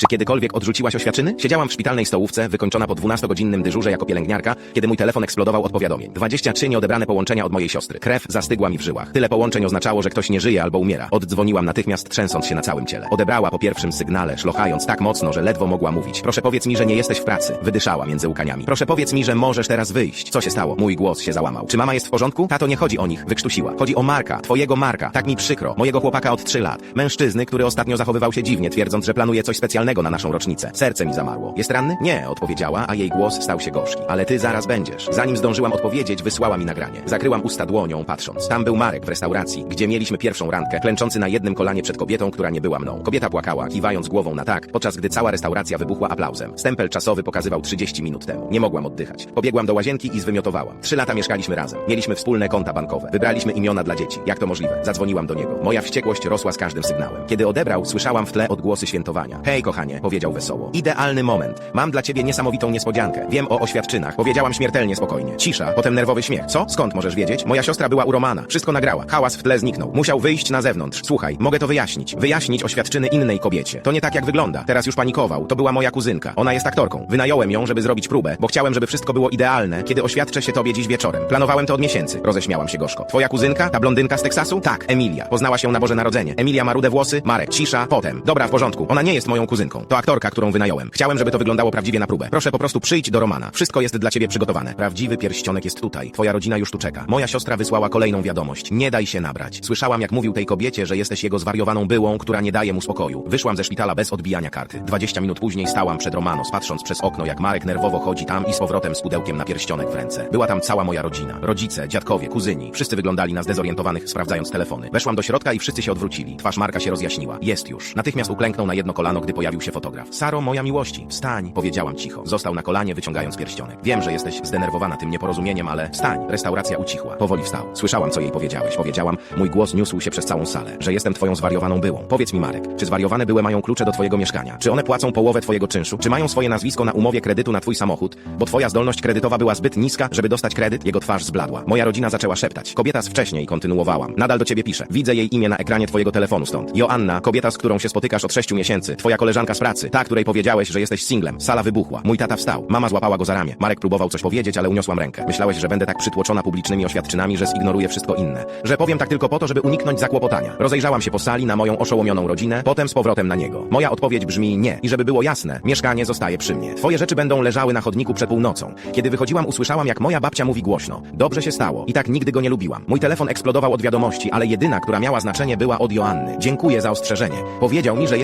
Czy kiedykolwiek odrzuciłaś oświadczyny? Siedziałam w szpitalnej stołówce, wykończona po 12-godzinnym dyżurze jako pielęgniarka, kiedy mój telefon eksplodował od powiadomień. 23 nieodebrane połączenia od mojej siostry. Krew zastygła mi w żyłach. Tyle połączeń oznaczało, że ktoś nie żyje albo umiera. Oddzwoniłam natychmiast, trzęsąc się na całym ciele. Odebrała po pierwszym sygnale, szlochając tak mocno, że ledwo mogła mówić. Proszę powiedz mi, że nie jesteś w pracy. Wydyszała między łkaniami. Proszę powiedz mi, że możesz teraz wyjść. Co się stało? Mój głos się załamał. Czy mama jest w porządku? Tato, nie chodzi o nich. Wykrztusiła. Chodzi o Marka, twojego Marka. Tak mi przykro. Mojego chłopaka od 3 lat. Mężczyzny, który ostatnio zachowywał się dziwnie, twierdząc, że planuje coś specjalnego na naszą rocznicę. Serce mi zamarło. Jest ranny? Nie, odpowiedziała, a jej głos stał się gorzki. Ale ty zaraz będziesz. Zanim zdążyłam odpowiedzieć, wysłała mi nagranie. Zakryłam usta dłonią, patrząc. Tam był Marek w restauracji, gdzie mieliśmy pierwszą randkę, klęczący na jednym kolanie przed kobietą, która nie była mną. Kobieta płakała, kiwając głową na tak, podczas gdy cała restauracja wybuchła aplauzem. Stempel czasowy pokazywał 30 minut temu. Nie mogłam oddychać. Pobiegłam do łazienki i zwymiotowałam. Trzy lata mieszkaliśmy razem. Mieliśmy wspólne konta bankowe. Wybraliśmy imiona dla dzieci. Jak to możliwe? Zadzwoniłam do niego. Moja wściekłość rosła z każdym sygnałem. Kiedy odebrał, słyszałam w tle odgłosy świętowania. Hej, kochanie, powiedział wesoło. Idealny moment. Mam dla ciebie niesamowitą niespodziankę. Wiem o oświadczynach. Powiedziałam śmiertelnie spokojnie. Cisza, potem nerwowy śmiech. Co? Skąd możesz wiedzieć? Moja siostra była u Romana. Wszystko nagrała. Hałas w tle zniknął. Musiał wyjść na zewnątrz. Słuchaj, mogę to wyjaśnić. Wyjaśnić oświadczyny innej kobiecie. To nie tak jak wygląda. Teraz już panikował. To była moja kuzynka. Ona jest aktorką. Wynająłem ją, żeby zrobić próbę, bo chciałem, żeby wszystko było idealne, kiedy oświadczę się tobie dziś wieczorem. Planowałem to od miesięcy. Roześmiałam się gorzko. Twoja kuzynka? Ta blondynka z Teksasu? Tak, Emilia. Poznała się na Boże Narodzenie. Emilia ma rude włosy, Marek, cisza, potem. Dobra, w porządku. Ona nie jest moją kuzynką. To aktorka, którą wynająłem. Chciałem, żeby to wyglądało prawdziwie na próbę. Proszę po prostu przyjdź do Romana. Wszystko jest dla ciebie przygotowane. Prawdziwy pierścionek jest tutaj. Twoja rodzina już tu czeka. Moja siostra wysłała kolejną wiadomość. Nie daj się nabrać. Słyszałam, jak mówił tej kobiecie, że jesteś jego zwariowaną byłą, która nie daje mu spokoju. Wyszłam ze szpitala bez odbijania karty. 20 minut później stałam przed Romanos, patrząc przez okno, jak Marek nerwowo chodzi tam i z powrotem z pudełkiem na pierścionek w ręce. Była tam cała moja rodzina. Rodzice, dziadkowie, kuzyni. Wszyscy wyglądali na zdezorientowanych, sprawdzając telefony. Weszłam do środka i wszyscy się odwrócili. Twarz Marka się rozjaśniła. Jest już. Natychmiast uklęknął na jedno kolano, gdy pojawił się fotograf. Saro, moja miłości, wstań, powiedziałam cicho. Został na kolanie, wyciągając pierścionek. Wiem, że jesteś zdenerwowana tym nieporozumieniem, ale wstań. Restauracja ucichła. Powoli wstał. Słyszałam, co jej powiedziałeś. Powiedziałam, mój głos niósł się przez całą salę, że jestem twoją zwariowaną byłą. Powiedz mi, Marek, czy zwariowane były mają klucze do twojego mieszkania? Czy one płacą połowę twojego czynszu? Czy mają swoje nazwisko na umowie kredytu na twój samochód? Bo twoja zdolność kredytowa była zbyt niska, żeby dostać kredyt? Jego twarz zbladła. Moja rodzina zaczęła szeptać. Kobieta z wcześniej, kontynuowałam. Nadal do ciebie pisze. Widzę jej imię na ekranie twojego telefonu stąd. Joanna, kobieta, z którą się spotykasz od sześciu miesięcy. Twoja koleżanka z pracy. Ta, której powiedziałeś, że jesteś singlem. Sala wybuchła. Mój tata wstał. Mama złapała go za ramię. Marek próbował coś powiedzieć, ale uniosłam rękę. Myślałeś, że będę tak przytłoczona publicznymi oświadczynami, że zignoruję wszystko inne. Że powiem tak tylko po to, żeby uniknąć zakłopotania. Rozejrzałam się po sali na moją oszołomioną rodzinę, potem z powrotem na niego. Moja odpowiedź brzmi nie. I żeby było jasne, mieszkanie zostaje przy mnie. Twoje rzeczy będą leżały na chodniku przed północą. Kiedy wychodziłam, usłyszałam, jak moja babcia mówi głośno. Dobrze się stało. I tak nigdy go nie lubiłam. Mój telefon eksplodował od wiadomości, ale jedyna, która miała znaczenie, była od Joanny. Dziękuję za ostrzeżenie. Powiedział mi, że